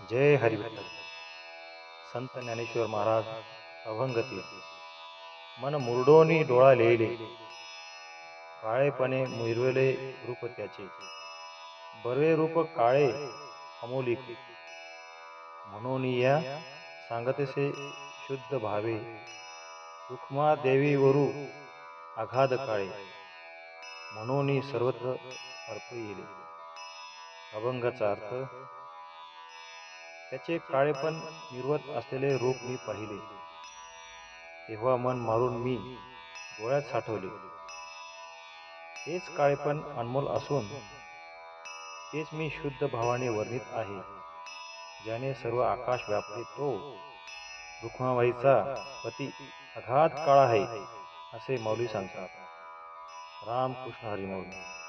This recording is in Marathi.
जय हरिविठ्ठल संत ज्ञानेश्वर महाराज अभंगती। मन मुरडोनी डोळा लिहिले काळेपणे मिरवले रूप त्याचे। बरे रूप काळे अमोलिक म्हणून या सांगतसे शुद्ध भावे। रुक्मा देवी वरू आघाद काळे। म्हणून सर्वत्र अर्थ येईल अभंगाचा अर्थ त्याचे काळेपण निर्वत असलेले रूप मी पाहिले. तेव्हा मन मारून मी डोळ्यात साठवले. तेच काळेपण अनमोल असून तेच मी शुद्ध भावाने वर्णित आहे. ज्याने सर्व आकाश व्यापले तो रुक्माबाईचा पती अघात काळ आहे असे मौली सांगतात. रामकृष्ण हरिमौली